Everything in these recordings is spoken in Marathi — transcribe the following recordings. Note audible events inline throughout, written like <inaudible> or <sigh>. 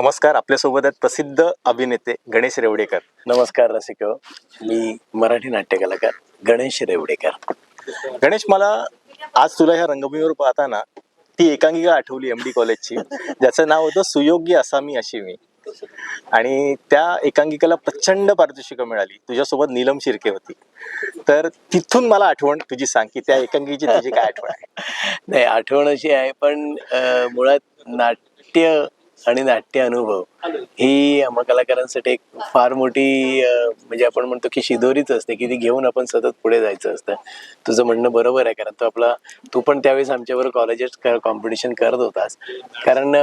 नमस्कार आपल्यासोबत आहेत प्रसिद्ध अभिनेते गणेश रेवडेकर. नमस्कार रसिक मी मराठी नाट्य कलाकार गणेश रेवडेकर. गणेश मला आज तुला ह्या रंगभूमीवर पाहताना ती एकांकिका आठवली एम डी कॉलेजची ज्याचं नाव होतं सुयोग्य असामी अशी मी. आणि त्या एकांकिकेला प्रचंड पारितोषिकं मिळाली. तुझ्यासोबत नीलम शिर्के होती. तर तिथून मला आठवण तुझी सांग की त्या एकांकिकेची तुझी काय आठवण आहे? <laughs> नाही आठवण अशी आहे पण मुळात नाट्य आणि नाट्य अनुभव ही कलाकारांसाठी एक फार मोठी म्हणजे आपण म्हणतो की शिदोरीच असते की ती घेऊन आपण सतत पुढे जायचं असतं. तुझं म्हणणं बरोबर आहे कारण तो आपला तू पण त्यावेळेस आमच्यावर कॉलेजेस कॉम्पिटिशन करत होतास. कारण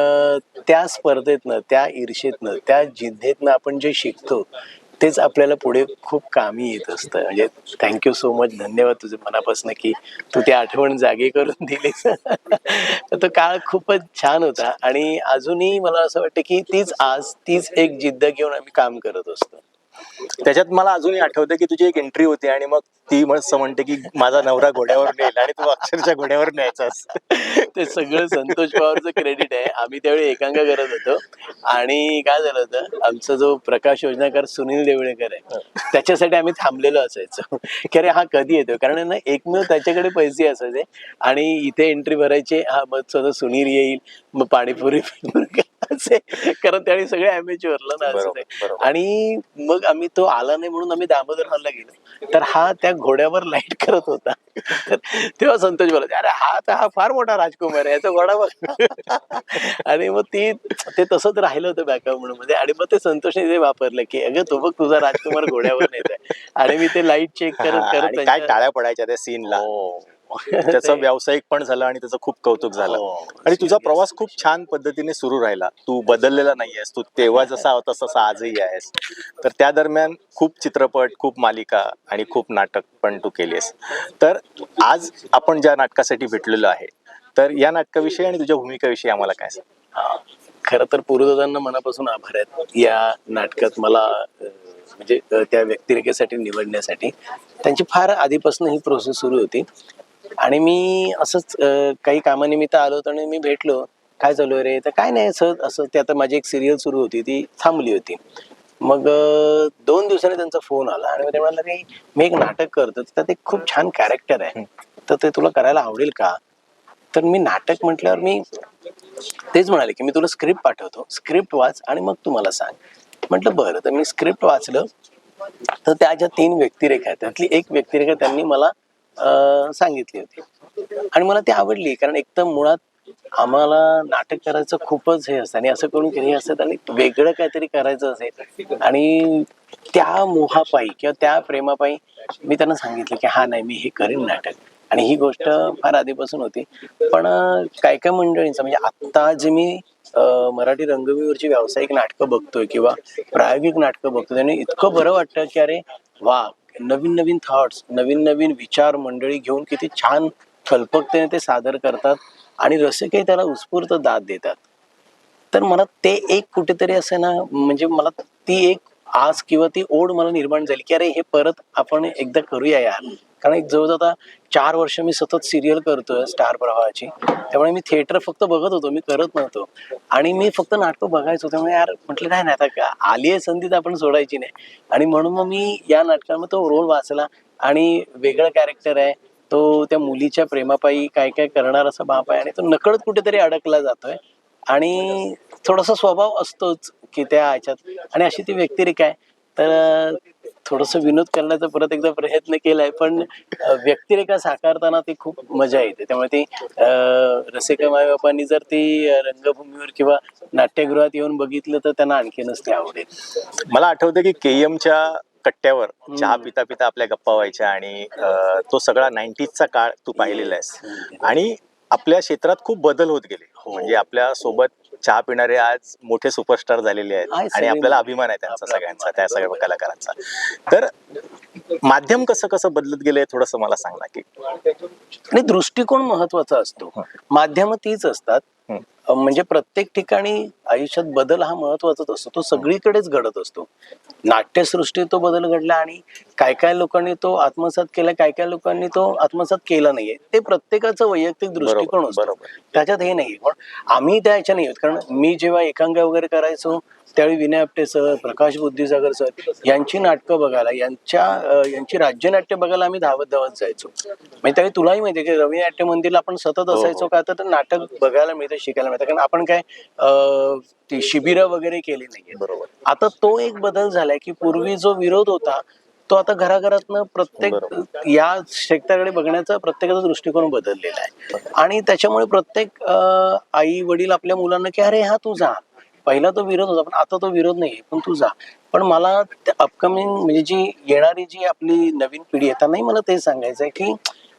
त्या स्पर्धेतनं त्या ईर्षेतनं त्या जिद्दीतनं आपण जे शिकतो तेच आपल्याला पुढे खूप कामी येत असतं. म्हणजे थँक्यू सो मच धन्यवाद तुझे मनापासून की तू ती आठवण जागे करून दिलीस. तर <laughs> तो काळ खूपच छान होता आणि अजूनही मला असं वाटतं की तीच आज तीच एक जिद्द घेऊन आम्ही काम करत असतो. त्याच्यात मला अजूनही आठवतं की तुझी एक एंट्री होती आणि मग ती असं म्हणते की माझा नवरा घोड्यावर नेल आणि तू अक्षरशः घोड्यावर न्यायचास. ते सगळं संतोष पवारचं क्रेडिट आहे. आम्ही त्यावेळी एकांका करत होतो. आणि काय झालं होतं? आमचा जो प्रकाश योजनाकार सुनील देवळेकर आहे त्याच्यासाठी आम्ही थांबलेलो असायचो. की अरे हा कधी येतो कारण ना एकमेव त्याच्याकडे पैसे असायचे आणि इथे एंट्री भरायचे. हा मग स्वतः सुनील येईल. मग पाणीपुरी असे. कारण त्यावेळी सगळे अमेच्युअरला ना असं बरोबर, ते. बरोबर. आणि मग आम्ही तो आला नाही म्हणून आम्ही दामोदर हॉलला गेलो. तर हा त्या घोड्यावर लाइट करत होता. तर तेव्हा संतोष बोला अरे हा तर हा फार मोठा राजकुमार आहे याचा घोडा बघ. <laughs> आणि मग ती ते तसंच राहिलं होतं बॅकअप म्हणून. मध्ये आणि मग ते संतोषने ते वापरलं की अगं तो बघ तुझा राजकुमार घोड्यावर नेत आहे आणि मी ते लाइट चेक करत हा, करत आणि काय त्यांच्या- टाळ्या पडायच्या त्या सीनला हो. <laughs> त्याचं व्यावसायिक पण झालं आणि त्याचं खूप कौतुक झालं. हो. आणि तुझा प्रवास खूप छान पद्धतीने सुरू राहिला. तू बदललेला नाहीयेस तू तेव्हा जसा होतास तसा आजही आहेस. तर त्या दरम्यान खूप चित्रपट खूप मालिका आणि खूप नाटक पण तू केलीस तर आज आपण ज्या नाटकासाठी भेटलेलो आहे तर या नाटकाविषयी आणि तुझ्या भूमिकाविषयी आम्हाला काय सांग. खरं तर पूर्वदादांना मनापासून आभार आहेत. या नाटकात मला म्हणजे त्या व्यक्तिरेखेसाठी निवडण्यासाठी. त्यांची फार आधीपासून ही प्रोसेस सुरू होती. आणि मी असंच काही कामानिमित्त आलो होतो आणि मी भेटलो. काय चालू आहे रे? तर काय नाही सहज असं ते आता माझी एक सिरियल सुरू होती ती थांबली होती. मग दोन दिवसांनी त्यांचा फोन आला आणि ते म्हणाला की मी एक नाटक करतो त्यात एक खूप छान कॅरेक्टर आहे. तर ते तुला करायला आवडेल का? तर मी नाटक म्हटल्यावर मी तेच म्हणाले की मी तुला स्क्रिप्ट पाठवतो. स्क्रिप्ट वाच आणि मग तू मला सांग. म्हटलं बरं. तर मी स्क्रिप्ट वाचलं. तर त्या ज्या तीन व्यक्तिरेखा आहेत त्यातली एक व्यक्तिरेखा त्यांनी मला सांगितली होती. आणि मला ती आवडली कारण एक तर मुळात आम्हाला नाटक करायचं खूपच हे असतं आणि असं करून हे असतं आणि वेगळं काहीतरी करायचं असेल. आणि त्या मोहापायी किंवा त्या प्रेमापायी मी त्यांना सांगितलं की हा नाही मी हे करीन नाटक. आणि ही गोष्ट फार आधीपासून होती. पण काय काय मंडळींचं म्हणजे आत्ता जे मी मराठी रंगभूमीवरची व्यावसायिक नाटकं बघतोय किंवा प्रायोगिक नाटकं बघतोय आणि इतकं बरं वाटतं की अरे वा नवीन नवीन थॉट्स नवीन नवीन विचार मंडळी घेऊन किती छान कल्पकतेने ते सादर करतात आणि रसिकही त्याला उत्स्फूर्त दाद देतात. तर मला ते एक कुठेतरी असं ना म्हणजे मला ती एक आस किंवा ती ओढ मला निर्माण झाली की अरे हे परत आपण एकदा करूया यार. कारण एक जवळ आता चार वर्ष मी सतत सिरियल करतोय स्टार प्रवाहाची. त्यामुळे मी थिएटर फक्त बघत होतो मी करत नव्हतो. आणि मी फक्त नाटकं बघायचो त्यामुळे यार म्हटलं नाही नाही आता का- आली आहे संधी तर आपण सोडायची नाही. आणि म्हणून मग मी या नाटकामध्ये तो रोल वाचला. आणि वेगळा कॅरेक्टर आहे तो त्या मुलीच्या प्रेमापायी काय काय करणार असा बाप आहे आणि तो नकळत कुठेतरी अडकला जातोय. आणि थोडासा स्वभाव असतोच की त्या ह्याच्यात. आणि अशी ती व्यक्तिरेखा आहे. तर थोडस विनोद करण्याचा परत एकदा प्रयत्न केलाय पण व्यक्तिरेखा साकारताना ती खूप मजा येते. त्यामुळे ती रसिका मायबापांनी जर ती रंगभूमीवर किंवा नाट्यगृहात येऊन बघितलं तर त्यांना आणखीनच ते आवडेल. मला आठवतं की केएमच्या कट्ट्यावर चहा पिता पिता आपल्या गप्पा व्हायच्या आणि तो सगळा नाईन्टीजचा काळ तू पाहिलेला आहेस. आणि आपल्या क्षेत्रात खूप बदल होत गेले. हो. म्हणजे आपल्यासोबत चहा पिणारे आज मोठे सुपरस्टार झालेले आहेत आहे, आणि आपल्याला. अभिमान आहे त्यांचा सगळ्यांचा त्या सगळ्या. कलाकारांचा. तर माध्यम कसं कसं बदलत गेलंय थोडस मला सांग ना की. आणि दृष्टिकोन महत्त्वाचा असतो. माध्यम तीच असतात. म्हणजे प्रत्येक ठिकाणी आयुष्यात बदल हा महत्वाचाच असतो. तो सगळीकडेच घडत असतो. नाट्यसृष्टीत तो बदल घडला आणि काय काय लोकांनी तो आत्मसात केला काय काय लोकांनी तो आत्मसात केला नाहीये. ते प्रत्येकाचं वैयक्तिक दृष्टिकोन असतो. त्याच्यात हे नाही पण आम्ही त्या ह्याच्या नाही. कारण मी जेव्हा एकांग वगैरे करायचो त्यावेळी विनय आपटे सर प्रकाश बुद्धिसागर सर यांची नाटकं बघायला यांच्या यांची राज्यनाट्य बघायला आम्ही धावत धावत जायचो. म्हणजे त्यावेळी तुलाही माहिती की रवी नाट्य मंदिरला आपण सतत हो. असायचो का? तर नाटक बघायला मिळतं शिकायला मिळतं. कारण आपण काय अं, ती शिबिरं वगैरे केली नाहीये बरोबर. आता तो एक बदल झालाय की पूर्वी जो विरोध होता तो आता घराघरातनं प्रत्येक या क्षेत्राकडे बघण्याचा प्रत्येकाचा दृष्टिकोन बदललेला आहे. आणि त्याच्यामुळे प्रत्येक आई वडील आपल्या मुलांना की अरे हा तू जा. पहिला तो विरोध होता पण आता तो विरोध नाही पण तू जा. पण मला अपकमिंग म्हणजे जी येणारी जी आपली नवीन पिढी आहे त्यांनाही मला ते सांगायचं आहे की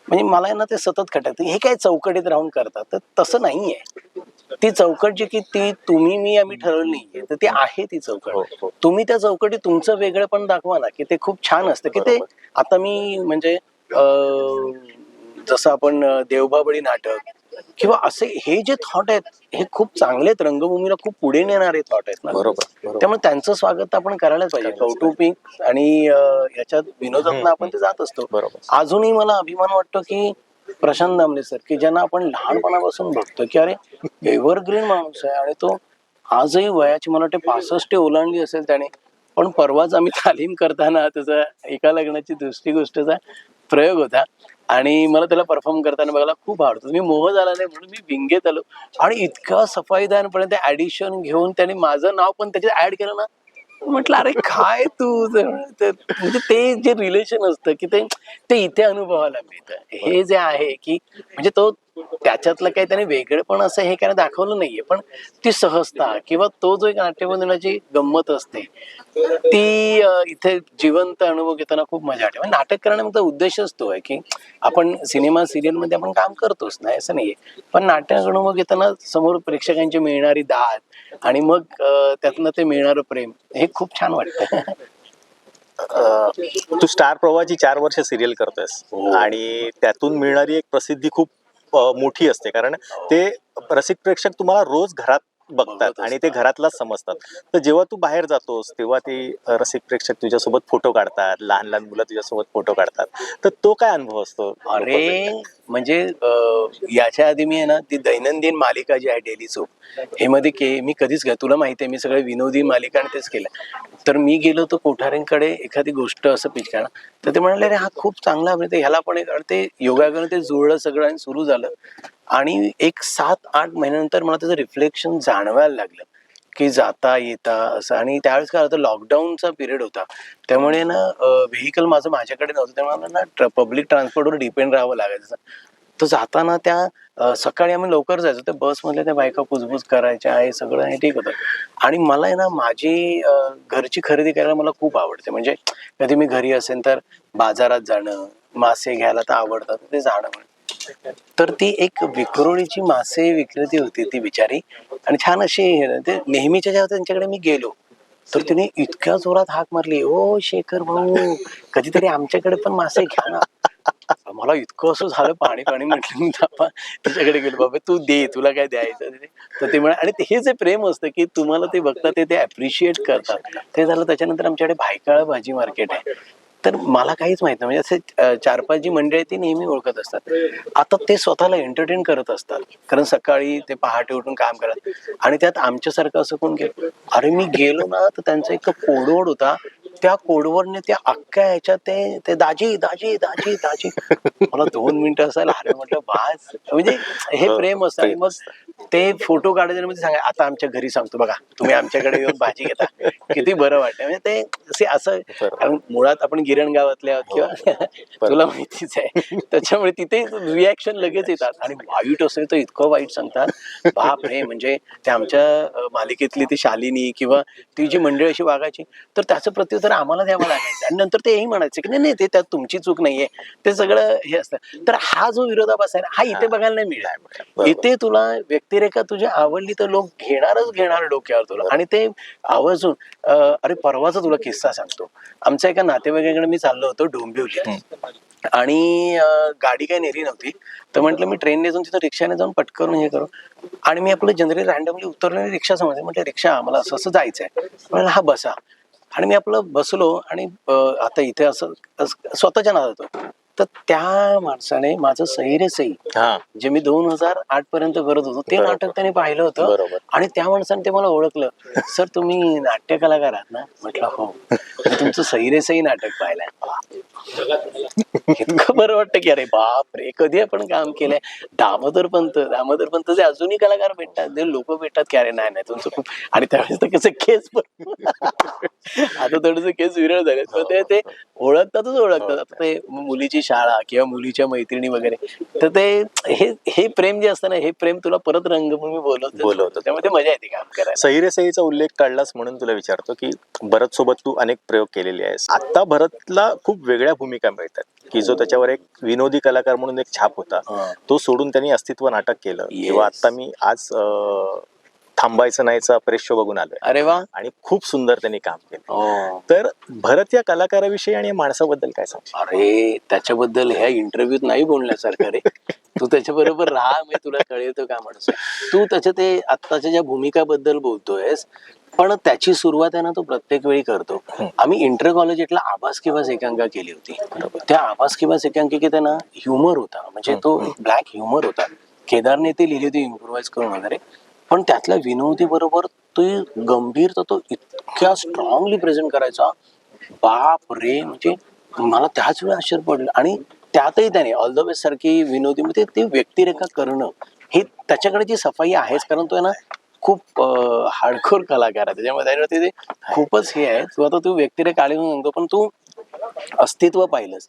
म्हणजे मला ना ते सतत खटकतं. हे काय चौकटीत राहून करतात? तर तसं नाहीये. ती चौकट जी की ती तुम्ही मी आम्ही ठरवली नाहीये तर ती आहे ती हो, चौकट. हो. तुम्ही त्या चौकटीत तुमचं वेगळं पण दाखवा ना की ते खूप छान असतं. की ते. आता मी म्हणजे जसं आपण देवबाबळी नाटक किंवा असे हे जे थॉट आहेत हे खूप चांगले आहेत. रंगभूमीला खूप पुढे नेणारे थॉट आहेत ना. बरोबर त्यामुळे त्यांचं स्वागत आपण करायलाच पाहिजे. कौटुंबिक आणि याच्यात विनोदातनं आपण ते जात असतो. बरोबर. अजूनही मला अभिमान वाटतो की प्रशांत दामले सर की ज्यांना आपण लहानपणापासून बघतो की अरे एव्हरग्रीन माणूस आहे आणि तो आजही वयाची मला वाटते पासष्ट ओलांडली असेल त्याने. पण परवाच आम्ही तालीम करताना त्याचा एका लग्नाची दुसरी गोष्टचा प्रयोग होता. आणि मला त्याला परफॉर्म करताना बघायला खूप आवडतो. मी मोह झाला नाही म्हणून मी विंगेत आलो. आणि इतका सफाईदानपणे ते ऍडिशन घेऊन त्याने माझं नाव पण त्याच्यात ऍड केलं ना. म्हटलं अरे काय तू? म्हणजे ते जे रिलेशन असतं की ते ते इथे अनुभवायला मिळतं. हे जे आहे की म्हणजे तो त्याच्यातलं काही त्याने वेगळं पण असं हे काय दाखवलं नाहीये पण ती सहजता किंवा तो जो एक नाट्यबंधनाची गंमत असते ती इथे जिवंत अनुभव घेताना खूप मजा वाटते. म्हणजे नाटक करण्यामागचा उद्देशच तो आहे की आपण सिनेमा सिरियलमध्ये आपण काम करतोच नाही असं नाहीये. पण नाटक अनुभव घेताना समोर प्रेक्षकांची मिळणारी दाद आणि मग त्यातनं ते मिळणारं प्रेम हे खूप छान वाटतं. तू स्टार प्रवाहाची चार वर्ष सिरियल करतोयस हो. आणि त्यातून मिळणारी एक प्रसिद्धी खूप मोठी असते. कारण ते रसिक प्रेक्षक तुम्हाला रोज घरात बघतात बघत आणि ते घरातलाच समजतात. तर जेव्हा तू बाहेर जातोस तेव्हा ते रसिक प्रेक्षक तुझ्यासोबत फोटो काढतात लहान लहान मुलं तुझ्यासोबत फोटो काढतात. तर तो काय अनुभव असतो अरे म्हणजे याच्या आधी मी आहे ना ती दैनंदिन मालिका जी आहे डेली सोप हे मध्ये के मी कधीच घ्या तुला माहिती आहे मी सगळे विनोदी मालिका आणि तेच केलं. तर मी गेलो होतो कोठाऱ्यांकडे एखादी गोष्ट असं पिच करणं तर ते म्हणाले अरे हा खूप चांगला अभिनेता ह्याला पण एक ते योगायोगाने ते जुळलं सगळं आणि सुरू झालं. आणि एक सात आठ महिन्यानंतर मला त्याचं रिफ्लेक्शन जाणवायला लागलं. की जाता येता असं. आणि त्यावेळेस काय होतं लॉकडाऊनचा पिरियड होता. त्यामुळे ना व्हेकल माझं माझ्याकडे नव्हतं. त्यामुळे मला ना पब्लिक ट्रान्सपोर्टवर डिपेंड राहावं लागायचं. तर जाताना त्या सकाळी आम्ही लवकर जायचो. त्या बसमधल्या त्या बायका कुजबुज करायच्या हे सगळं हे ठीक होतं. आणि मला आहे ना माझी घरची खरेदी करायला मला खूप आवडते. म्हणजे कधी मी घरी असेल तर बाजारात जाणं मासे घ्यायला तर आवडतात ते जाणं म्हणजे तर ती एक विक्रोळीची मासे विक्रेती होती ती बिचारी. आणि छान अशी ते नेहमीच्या जेव्हा त्यांच्याकडे मी गेलो तर तिने इतक्या जोरात हाक मारली ओ शेखर भाऊ कधीतरी आमच्याकडे पण मासे घ्या ना. मला इतकं असं झालं पाणी पाणी म्हटलं मी बाबा गेलो बाबा तू दे तुला काय द्यायचं तर ते म्हणा आणि ते- हे जे प्रेम असतं की तुम्हाला ते बघतात ते ते अप्रिशिएट करतात. ते झालं त्याच्यानंतर आमच्याकडे भायकाळ भाजी मार्केट आहे. तर मला काहीच माहीत नाही. म्हणजे असे चार पाच जी मंडळी ती नेहमी ओळखत असतात. आता ते स्वतःला एंटरटेन करत असतात. कारण सकाळी ते पहाटे उठून काम करत आणि त्यात आमच्यासारखं असं कोण गेलं? अरे मी गेलो ना तर त्यांचा एक कोडवड होता. त्या कोडवरने त्या अख्ख्या ह्याच्यात ते ते दाजी दाजी दाजी दाजी. मला दोन मिनिटं असायला अरे म्हटलं बाज म्हणजे हे हो, प्रेम असतं मग ते फोटो काढायच्या मध्ये सांगा आता आमच्या घरी सांगतो बघा तुम्ही आमच्याकडे येऊन भाजी घेता. किती बरं वाटतं म्हणजे ते असे असं. कारण मुळात आपण गिरण गावातले आहोत किंवा <laughs> तुला माहितीच आहे. त्याच्यामुळे तिथे रिॲक्शन लगेच येतात. आणि वाईट असेल तर इतकं वाईट सांगतात. बाप रे म्हणजे ते आमच्या मालिकेतली ती शालिनी किंवा ती जी मंडळी अशी वागायची तर त्याचं प्रत्युत्तर आम्हाला द्यावं लागायचं. आणि नंतर ते हेही म्हणायचे की नाही नाही ते त्यात तुमची चूक नाहीये. ते सगळं हे असतं. तर हा जो विरोधाभास आहे ना हा इथे बघायला नाही मिळाला. इथे तुला व्यक्ती व्यक्तिरेखा तुझी आवडली तर लोक घेणारच घेणार डोक्यावर तुला. आणि ते आवर्जून अरे परवाचा तुला किस्सा सांगतो. आमच्या एका नातेवाईकाकडे मी चाललो होतो डोंबिवली. आणि गाडी काही नेली नव्हती. तर म्हटलं मी ट्रेनने जाऊन तिथं रिक्षाने जाऊन पटकन हे करू. आणि मी आपलं जनरली रॅन्डमली उतरलो आणि रिक्षा समजले म्हटलं रिक्षा आम्हाला असं असं जायचं आहे म्हटलं हा बसा. आणि मी आपलं बसलो आणि आता इथे असं असं स्वतःच्या नादात होतो. तर त्या माणसाने माझं सही रे सही हा. जे मी दोन हजार आठ पर्यंत करत होतो ते बरोबर. नाटक त्याने पाहिलं होतं. बरोबर. आणि त्या माणसाने ते मला ओळखलं. <laughs> सर तुम्ही नाट्य कलाकार आहात ना? म्हटलं हो. मी तुमचं सही रे सही नाटक पाहिलंय इतकं बरं वाटतं की अरे बाप रे कधी आपण काम केलंय? दामोदर पंत दामोदर पंत जे अजूनही कलाकार भेटतात ते लोक भेटतात की अरे नाही नाही तुमचं खूप आणि त्यावेळेस तर कसं केस पण <laughs> आता थोडस केस विरळ झाले. पण ते ते ओळखतातच ओळखतात. आता ते मुलीची शाळा किंवा मुलीच्या मैत्रिणी वगैरे तर ते हे हे प्रेम जे असतं ना हे प्रेम तुला परत रंगभूमी बोलवतं. बोलवतं. त्यामुळे ते मजा येते काम करायला. सहिरे सहीचा उल्लेख काढलास म्हणून तुला विचारतो की भरत सोबत तू अनेक प्रयोग केलेले आहेस. आता भरतला खूप वेगळ्या भूमिका मिळतात. की जो त्याच्यावर एक विनोदी कलाकार म्हणून एक छाप होता हा. तो सोडून त्यांनी अस्तित्व नाटक केलं. किंवा आता मी आज थांबायचं नाहीचा प्रेस शो बघून आलोय. अरे वा. आणि खूप सुंदर त्यांनी काम केलं. हो. तर भरत या कलाकाराविषयी आणि या माणसाबद्दल काय सांगशील? अरे त्याच्याबद्दल ह्या इंटरव्ह्यूत नाही बोलण्यासारखं रे. तू त्याच्याबरोबर राहा मी तुला कळवतो का माणूस तू त्याच्या ते आत्ताच्या ज्या भूमिकाबद्दल बोलतोयस पण त्याची सुरुवात आहे ना तो प्रत्येक वेळी करतो. आम्ही इंटर कॉलेजला आभास किंवा एकांका केली होती. त्या आभास किंवा एकांकिकेत ना ह्युमर होता. म्हणजे तो ब्लॅक ह्युमर होता. केदारने ते लिहिली होती इम्प्रोव्हाइज करून वगैरे. पण त्यातल्या विनोदी बरोबर तो गंभीर तर तो इतक्या स्ट्रॉंगली प्रेझेंट करायचा. बाप रे म्हणजे मला त्याच वेळी आश्चर्य पडलं. आणि त्यातही त्याने ऑल द सारखी विनोदी म्हणजे ते व्यक्तिरेखा करणं हे त्याच्याकडे जी सफाई आहेच. कारण तो आहे ना खूप हार्डकोर कलाकार आहे. त्याच्यामुळे त्याच्यावरती ते खूपच हे आहे. तू आता तू व्यक्तिरेखा आली म्हणून सांगतो पण तू अस्तित्व पाहिलंस.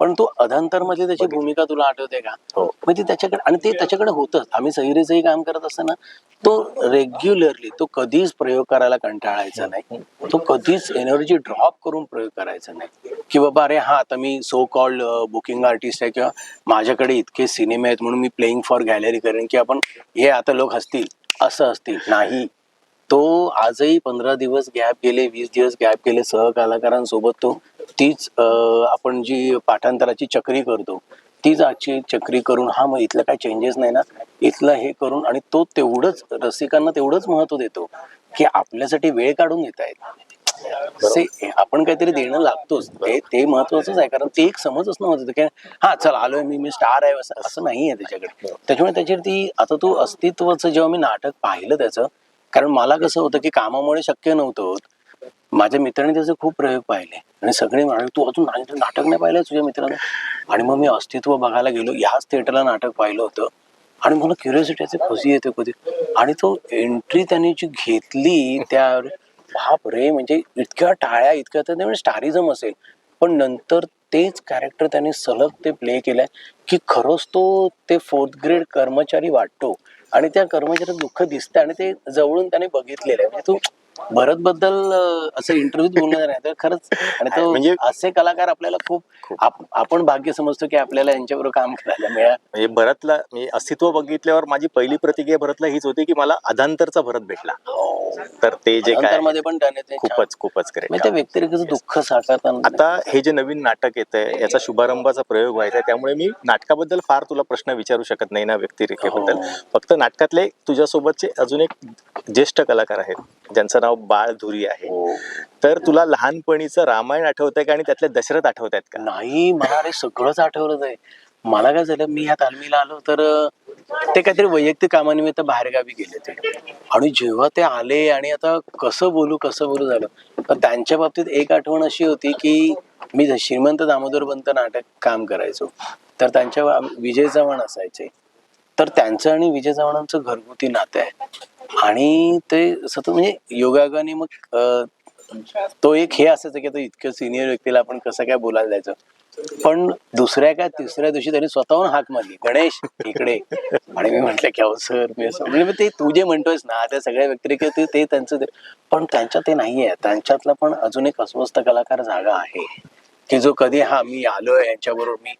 पण तू अधांतरमध्ये त्याची भूमिका तुला आठवते का? हो. म्हणजे त्याच्याकडे आणि ते त्याच्याकडे होतच. आम्ही सहिरेचंही काम करत असताना तो रेग्युलरली तो कधीच प्रयोग करायला कंटाळायचा नाही. तो कधीच एनर्जी ड्रॉप करून प्रयोग करायचा नाही. की बाबा अरे हा आता मी सो कॉल्ड बुकिंग आर्टिस्ट आहे किंवा माझ्याकडे इतके सिनेमे आहेत म्हणून मी प्लेइंग फॉर गॅलरी करेन की आपण हे आता लोक हसतील. असं असते. नाही. तो आजही पंधरा दिवस गॅप गेले वीस दिवस गॅप गेले सहकलाकारांसोबत तो. तीच आपण जी पाठांतराची चक्री करतो तीच आजची चक्री करून हा मग इथलं काय चेंजेस नाही ना? इथलं हे करून आणि तो तेवढंच रसिकांना तेवढंच महत्त्व देतो की आपल्यासाठी वेळ काढून येत आहेत से- आपण काहीतरी देणं लागतोच. ते ते महत्वाचंच आहे. कारण ते एक समज असणं महत्वाचं की हा चल आलोय मी मी स्टार आहे असं असं नाही आहे त्याच्याकडे. त्याच्यामुळे त्याच्यावरती आता तो अस्तित्वाचं जेव्हा मी नाटक पाहिलं त्याचं कारण मला कसं होतं की कामामुळे शक्य नव्हतं होत. माझ्या मित्राने त्याचे खूप प्रयोग पाहिले. आणि सगळे म्हणाले तू अजून नाटक नाही पाहिलं तुझ्या मित्रानं? आणि मग मी अस्तित्व बघायला गेलो. याच थिएटरला नाटक पाहिलं होतं. आणि मला क्युरियोसिटी असे खुशी येते कधी. आणि तो एंट्री त्याने जी घेतली त्या बाप रे म्हणजे इतक्या टाळ्या इतक्या तर म्हणजे स्टारिझम असेल. पण नंतर तेच कॅरेक्टर त्याने सलग ते प्ले केलंय की खरंच तो ते फोर्थ ग्रेड कर्मचारी वाटतो. आणि त्या कर्मचाऱ्यात दुःख दिसतं आणि ते जवळून त्याने बघितलेलं आहे. म्हणजे तू भरत बद्दल असं इंटरव्ह्यूत बोलणार नाही तर खरंच. आणि तो म्हणजे- असे कलाकार आपल्याला खूप आप- आपण भाग्य समजतो की आपल्याला यांच्याबरोबर काम करायला मिळालं. म्हणजे भरतला म्हणजे अस्तित्व बघितल्यावर माझी पहिली प्रतिक्रिया भरतला हीच होती की मला अधांतरचा भरत भेटला. तर ते जे काय मध्ये पण त्याने ते छान- खूपच खूपच म्हणजे त्या व्यक्तिरेखेचं दुःख साकारताना आता हे जे नवीन नाटक येत आहे याचा शुभारंभाचा प्रयोग व्हायचा आहे त्यामुळे मी नाटकाबद्दल फार तुला प्रश्न विचारू शकत नाही ना व्यक्तिरेखेबद्दल. हो. फक्त नाटकातले तुझ्यासोबतचे अजून एक ज्येष्ठ कलाकार आहेत. ज्यांचं नाव बाळ धुरी आहे. हो. तर तुला लहानपणीचं रामायण आठवत आहे का आणि त्यातले दशरथ आठवत आहेत का? नाही मला अरे सगळंच आठवलं आहे मला काय झालं मी ह्या तालमीला आलो तर ते काहीतरी वैयक्तिक कामानिमित्त बाहेरगावी गेले ते आणि जेव्हा ते आले आणि आता कसं बोलू कसं बोलू झालं तर त्यांच्या बाबतीत एक आठवण अशी होती की मी श्रीमंत दामोदर पंत नाटक काम करायचो. तर त्यांच्या विजय चव्हाण असायचे. तर त्यांचं आणि विजय चव्हाणांचं घरगुती नातं आहे. आणि ते सतत म्हणजे योगायोगाने मग तो एक हे असायचं की आता इतक्या सिनियर व्यक्तीला आपण कसं काय बोलायला जायचं पण दुसऱ्या काय तिसऱ्या दिवशी त्यांनी स्वतःहून हाक मारली गणेश इकडे. आणि मी म्हंटल की अहो सर मी असं म्हणजे ते तू जे म्हणतोयस ना त्या सगळ्या व्यक्तिरेखे ते ते त्यांचं पण त्यांच्यात ते नाहीये. त्यांच्यातला पण अजून एक अस्वस्थ कलाकार जागा आहे. की जो कधी हा मी आलोय यांच्याबरोबर मी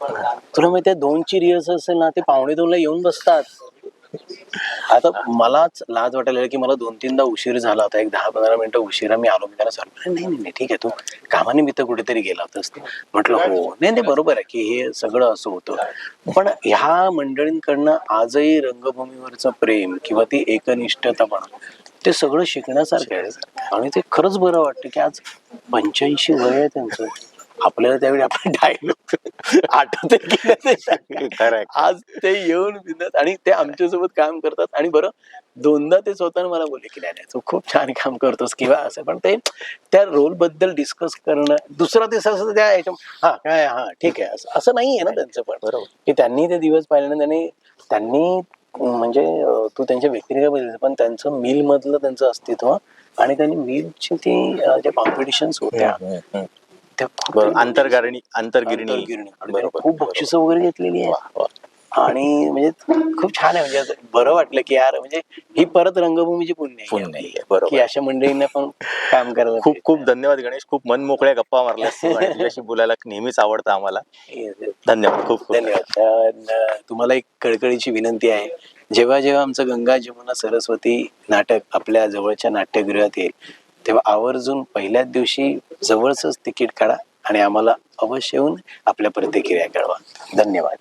तुला माहितीये दोनची रिहर्सल असेल ना ते पावणे दोनला येऊन बसतात. आता मलाच लाज वाटायला की मला दोन तीनदा उशीर झाला होता. एक दहा पंधरा मिनिटं उशिरा मी आलो मी त्याला सांगितलं नाही नाही नाही ठीक आहे तू कामानिमित्त कुठेतरी गेला होतास. तू म्हटलं हो. नाही नाही बरोबर आहे की हे सगळं असं होतं. पण ह्या मंडळींकडनं आजही रंगभूमीवरचं प्रेम किंवा ती एकनिष्ठतापणा ते सगळं शिकण्यासारखं आहे. आणि ते खरंच बरं वाटतं की आज पंच्याऐंशी वय आहे त्यांचं. आपल्याला त्यावेळी आपण <laughs> डायलॉग आठवते की नाही ते सांगा. <laughs> खरंय. आज ते येऊन बिंदात आणि ते आमच्यासोबत काम करतात आणि बरं दोनदा ते स्वतःला मला बोलले की नाही नाही, तू खूप छान काम करतोस किंवा असं पण ते त्या रोलबद्दल डिस्कस करणं दुसरा दिवस असं त्या हा काय हा ठीक आहे असं असं नाही आहे ना त्यांचं पण बरोबर. की त्यांनी ते दिवस पाहिल्याने त्यांनी त्यांनी अं, म्हणजे अं, तू त्यांच्या व्यक्तिरेखा बघितलं पण त्यांचं मिल मधलं त्यांचं अस्तित्व आणि त्यांनी मिलची ती अं, ज्या कॉम्पिटिशन्स होत्या हम्म, हम्म. त्या अंतरगिरणी अंतर्गिरणी. आणि बरोबर खूप बक्षिसं वगैरे घेतलेली आहे वा, वा. आणि म्हणजे खूप छान आहे. म्हणजे असं बरं वाटलं की यार म्हणजे ही परत रंगभूमीची पुण्य आहे. पुण्य आपली. आहे, बरोबर. की अशा मंडळींना पण काम करायला खूप खूप धन्यवाद गणेश. खूप मन मोकळ्या गप्पा आणि <laughs> तुझ्याशी बोलायला नेहमीच आवडतं आम्हाला. धन्यवाद. खूप खूप धन्यवाद. अं, न- तुम्हाला एक कळकळीची विनंती आहे. जेव्हा जेव्हा आमचं गंगा जमुना सरस्वती नाटक आपल्या जवळच्या नाट्यगृहात येईल तेव्हा आवर्जून पहिल्याच दिवशी जवळच तिकीट काढा आणि आम्हाला अवश्य येऊन आपल्या प्रतिक्रिया कळवा. धन्यवाद.